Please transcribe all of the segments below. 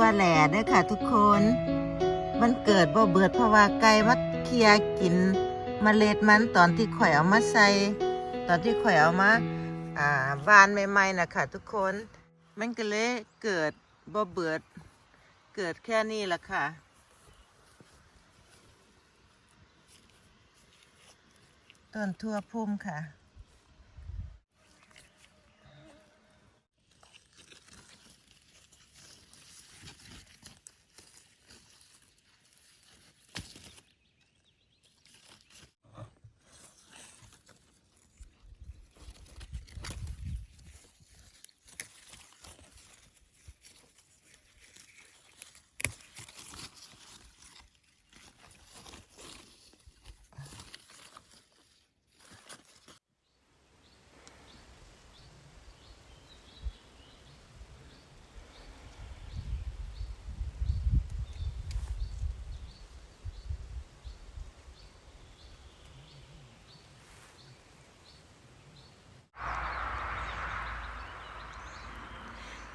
ทั่วแหล่เด้อค่ะทุกคน มันเกิดบ่เบิดเพราะว่าไก่มาเคลียกินเมล็ดมันตอนที่ข่อยเอามาใส่ ตอนที่ข่อยเอามาอ่าบานใหม่ๆนะคะทุกคน มันก็เลยเกิดบ่เบิด เกิดแค่นี้ละค่ะต้นทั่วพุ่มค่ะ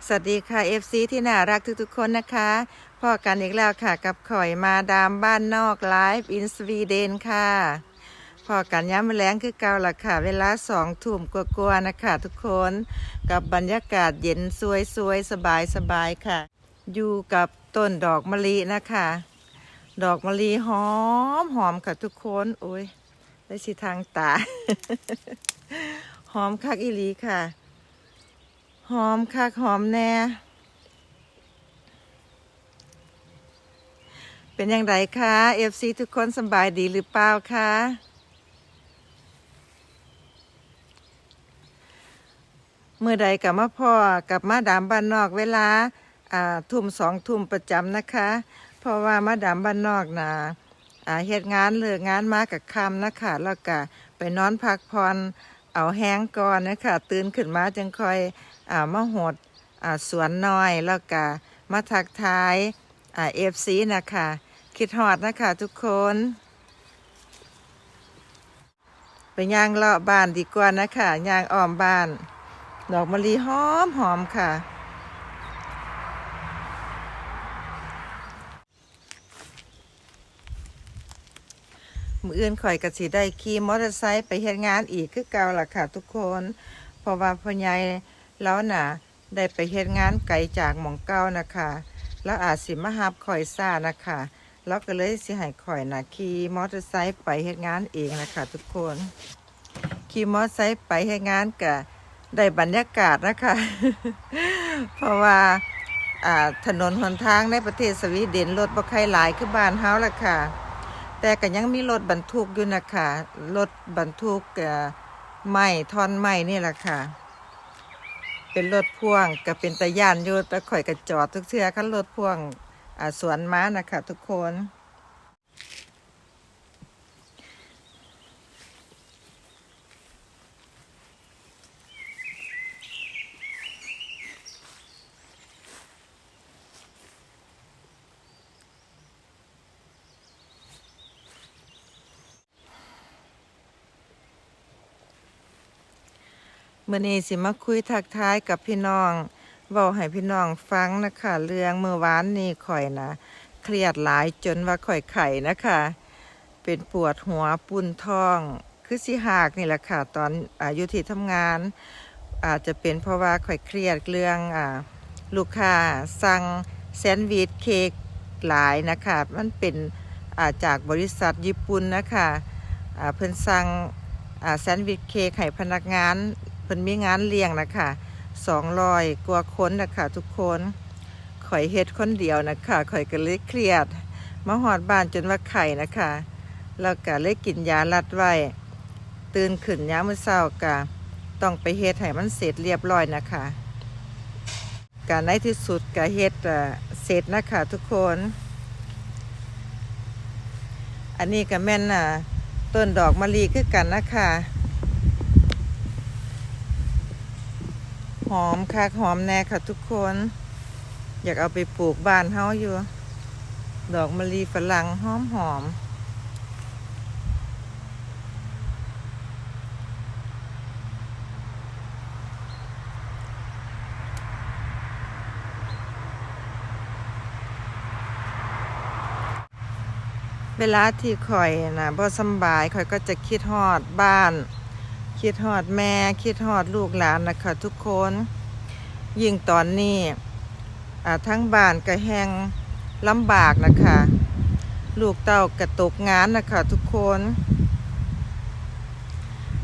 สวัสดีค่ะ FC ที่น่ารักทุกๆคนนะคะพ่อกันอีกแล้วค่ะกับข่อยมาดามบ้านนอกไลฟ์อินสวีเดนค่ะพ่อกันย้ำมาแรงคือเก่าละค่ะ เวลาสองทุ่มกว่าๆนะคะทุกคนกับบรรยากาศเย็นสวยๆสบายๆค่ะ อยู่กับต้นดอกมะลินะคะ ดอกมะลิหอมหอมค่ะทุกคนโอ้ยได้สิทางตา หอมคักอีลีค่ะ หอมคักหอมแน่ เป็นอย่างไรคะเอฟซีทุกคนสบายดีหรือเปล่าคะเมื่อใดกลับมาพ่อกลับมาดามบ้านนอกเวลาทุ่มสองทุ่มประจำนะคะ เพราะว่ามาดามบ้านนอกนะอ่าเฮ็ดงานเลิกงานมากับคำนะคะแล้วก็ไปนอนพักผ่อน เอาแห้งก่อนนะคะตื่นขึ้นมาจึงค่อยอ่ามาหดอ่าสวนน้อยแล้วก็มาทักทายอ่าเอฟซีนะคะคิดฮอดนะคะทุกคนไปย่างเลาะบ้านดีกว่านะคะย่างอ้อมบ้าน ดอกมะลิหอมหอมค่ะ มืออื่นข่อยกสิได้ขี่มอเตอร์ไซค์ไปเฮ็ดงานอีกคือเก่าล่ะค่ะทุกคน เพราะว่าพ่อใหญ่แล้วน่ะ ได้ไปเฮ็ดงานไกลจากหม่องเก่านะคะ แล้วอาจสิมาหับข่อยซ่านะคะแล้วก็เลยสิให้ข่อยน่ะขี่มอเตอร์ไซค์ไปเฮ็ดงานเองนะคะทุกคนขี่มอเตอร์ไซค์ไปเฮ็ดงานก็ได้บรรยากาศนะคะ เพราะว่าอ่าถนนหนทางในประเทศสวีเดนรถบ่ค่อยหลายคือบ้านเฮาล่ะค่ะ แต่ก็ยังมีรถบรรทุกอยู่นะคะรถบรรทุกไม้ท่อนไม้นี่แหละค่ะ เป็นรถพ่วงก็เป็นตะยานอยู่แต่ข่อยก็จอดทุกเทือคันรถพ่วงสวนม้านะคะทุกคน มื่อนี้สิมาคุยทักทายกับพี่น้องเว้าให้พี่น้องฟังนะคะ เรื่องเมื่อวานนี้ข่อยนะเครียดหลายจนว่าข่อยไข่นะคะ เป็นปวดหัวปุ่นท้อง คือสิหากนี่แหละค่ะ ตอนอายุที่ทำงาน อาจจะเป็นเพราะว่าข่อยเครียดเรื่องอ่าลูกค้าสั่งแซนด์วิชเค้กหลายนะคะ มันเป็นอาจากบริษัทญี่ปุ่นนะคะเพิ่นสั่งแซนด์วิชเค้กให้พนักงาน เพิ่นมีงานเลี้ยงนะคะสองรอยกว่าคนนะคะทุกคนข่อยเฮ็ดคนเดียวนะคะข่อยก็เลยเครียด มาหอดบ้านจนว่าไข่นะคะ แล้วก็เลยกินยาลัดไว้ ตื่นขึ้นยามมื้อเช้าก็ต้องไปเฮ็ดให้มันเสร็จเรียบร้อยนะคะการในที่สุดก็เฮ็ดเสร็จนะคะทุกคน อันนี้ก็แม่นน่ะต้นดอกมะลิคือกันนะคะ หอมคักหอมแน่ค่ะทุกคน อยากเอาไปปลูกบ้านเฮาอยู่ ดอกมะลิฝรั่งหอมหอมเวลาที่คอยนะพอสบายคอยก็จะคิดฮอดบ้าน คิดฮอดแม่คิดฮอดลูกหลานนะคะทุกคน ยิ่งตอนนี้ทั้งบ้านก็แห้งลำบากนะคะ ลูกเต้ากระตกงานนะคะทุกคน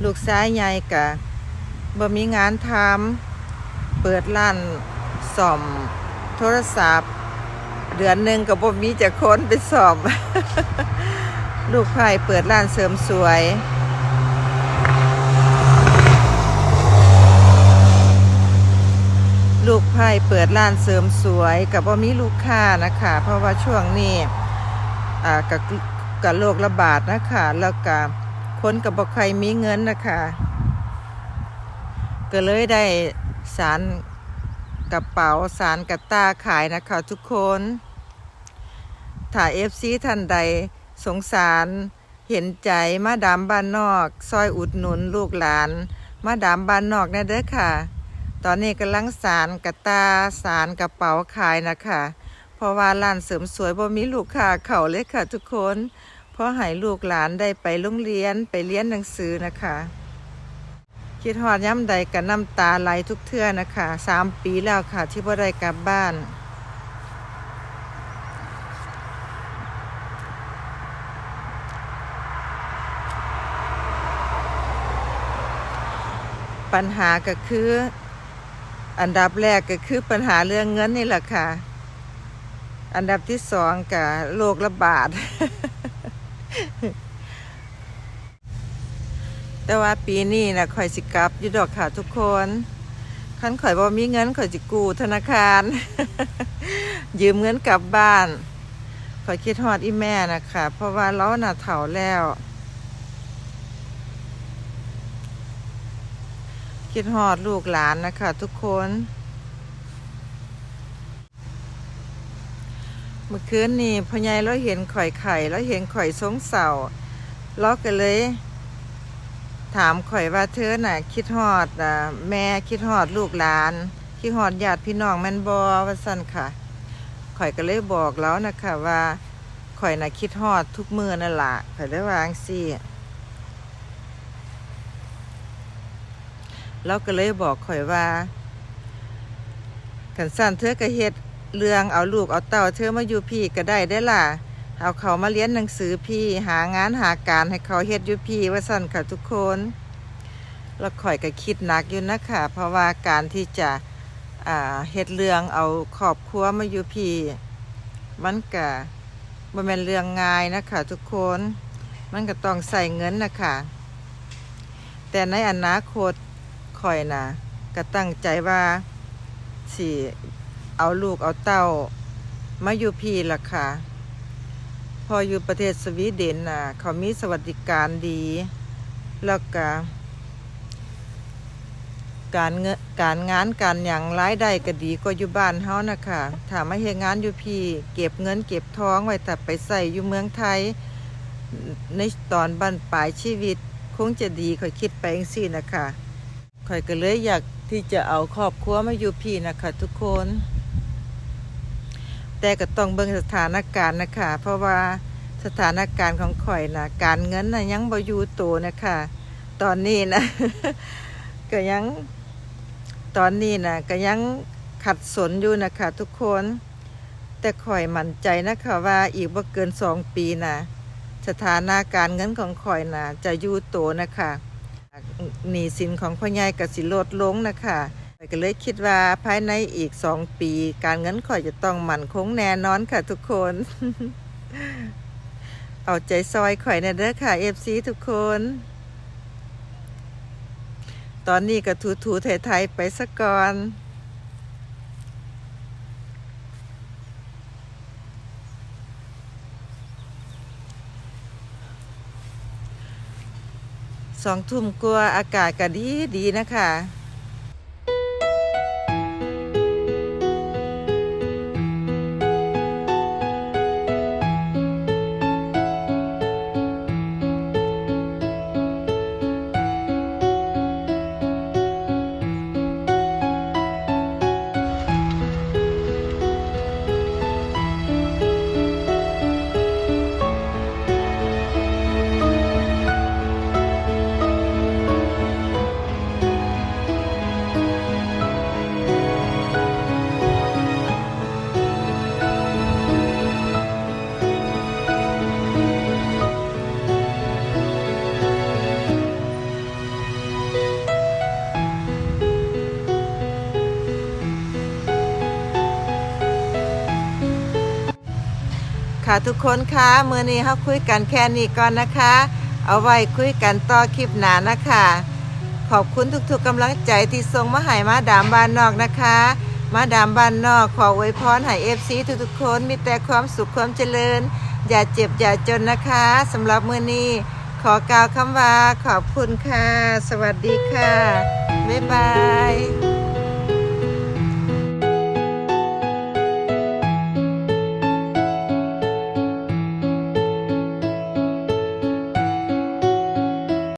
ลูกซ้ายใหญ่กะบ่มีงานทำเปิดร้านซ่อมโทรศัพท์ เดือนหนึ่งกับบ่มีจะค้นไปสอบ ลูกไผ่เปิดร้านเสริมสวย ลูกไผ่เปิดร้านเสริมสวยกับบ่มีลูกค้านะคะ เพราะว่าช่วงนี้อ่ากับกับโรคระบาดนะคะ แล้วก็คนกับบ่ใครมีเงินนะคะ ก็เลยได้สารกระเป๋าสารกระตาขายนะคะทุกคนถ้าเอฟซีท่านใดสงสารเห็นใจมาดามบ้านนอก ซอยอุดหนุนลูกหลาน มาดามบ้านนอกแนะเด้อค่ะ ตอนนี้กำลังสารกระตาสารกระเป๋าขายนะคะ เพราะว่าร้านเสริมสวยบ่มีลูกค้าเข่าเลยค่ะทุกคน เพราะให้ลูกหลานได้ไปโรงเรียนไปเรียนหนังสือนะคะ คิดฮอดย้ำใดกับน้ำตาไหลทุกเทื่อนะคะสามปีแล้วค่ะที่พ่ได้กลับบ้านปัญหาก็คือ อันดับแรกก็คือปัญหาเรื่องเงินนี่แหละค่ะ อันดับที่สองกับโรคระบาด แต่ว่าปีนี้นะข่อยสิกลับยู่ดอกค่ะทุกคนคันข่อยบ่มีเงินข่อยสิกู้ธนาคาร ยืมเงินกลับบ้าน ข่อยคิดฮอดอีแม่นะคะเพราะว่าเราน่ะเฒ่าแล้ว คิดฮอดลูกหลานนะคะทุกคน เมื่อคืนนี้พ่อใหญ่เราเห็นข่อยไข่แล้วเห็นข่อยสงเสาเราก็เลย ถามข่อยว่าเธอน่ะ คิดฮอดอะแม่คิดฮอดลูกหลาน คิดฮอดญาติพี่น้องแม่นบอว่าสั่นค่ะ ข่อยก็เลยบอกแล้วนะคะว่าข่อยน่ะคิดฮอดทุกมือนั่นละข่อยได้วางซี่ เราก็เลยบอกข่อยว่าขันสั่นเธอก็เฮ็ดเรื่องเอาลูกเอาเต้าเธอมาอยู่พี่ก็ได้ได้ล่ะ เอาเขามาเรียนหนังสือพี่หางานหาการให้เขาเฮ็ดอยู่พี่ว่าสั่นค่ะทุกคนแล้วข่อยก็คิดหนักอยู่นะคะ เพราะว่าการที่จะเฮ็ดเรื่องเอาครอบครัวมาอยู่พี่มันก็บ่แม่นเรื่องง่ายนะคะทุกคน มันก็ต้องใส่เงินนะคะแต่ในอนาคต ข่อยนะก็ตั้งใจว่าสิเอาลูกเอาเต้า มาอยู่พี่ล่ะค่ะ พออยู่ประเทศสวีเดนน่ะ เขามีสวัสดิการดี แล้วก็การเงินการงานการอย่างรายได้ก็ดีกว่าอยู่บ้านเฮานะคะถ้ามาเฮ็ดงานอยู่พี่เก็บเงินเก็บท้องไว้แต่ไปใส่อยู่เมืองไทย ในตอนบั้นปลายชีวิต คงจะดีข่อยคิดไปเองสินะคะ ข่อยก็เลยอยากที่จะเอาครอบครัวมาอยู่พี่นะคะทุกคน แต่ก็ต้องเบิ่งสถานการณ์นะคะ เพราะว่าสถานการณ์ของข่อยนะการเงินนะยังบ่อยู่โตนะคะ ตอนนี้นะก็ยังตอนนี้นะก็ยังขัดสนอยู่นะคะ ทุกคน แต่ข่อยมั่นใจนะคะว่าอีกบ่เกินสองปีนะสถานาการเงินของข่อยนะจะอยู่โตนะคะ หนี้สินของพ่อใหญ่ก็สิลดลงนะคะก็เลยคิดว่าภายในอีกสองปี การเงินข่อยจะต้องมั่นคงแน่นอนค่ะทุกคน เอาใจซอยข่อยนะเด้อค่ะเอฟซีทุกคน ตอนนี้ก็ถูถูๆไทยๆไปสักก่อน สองทุ่มกลัวาอากาศก็ดีดีนะคะ ค่ะทุกคนคะเมื่อนี้เขาคุยกันแค่นี้ก่อนนะคะ เอาไว้คุยกันต่อคลิปหน้านะคะ ขอบคุณทุกๆกำลังใจที่ส่งมาให้มาดามบ้านนอกนะคะ มาดามบ้านนอกขออวยพรให้เอฟซีทุกๆคนมีแต่ความสุขความเจริญ อย่าเจ็บอย่าจนนะคะสำหรับมื้อนี้ขอกล่าวคำว่าขอบคุณค่ะ สวัสดีค่ะ บ๊ายบาย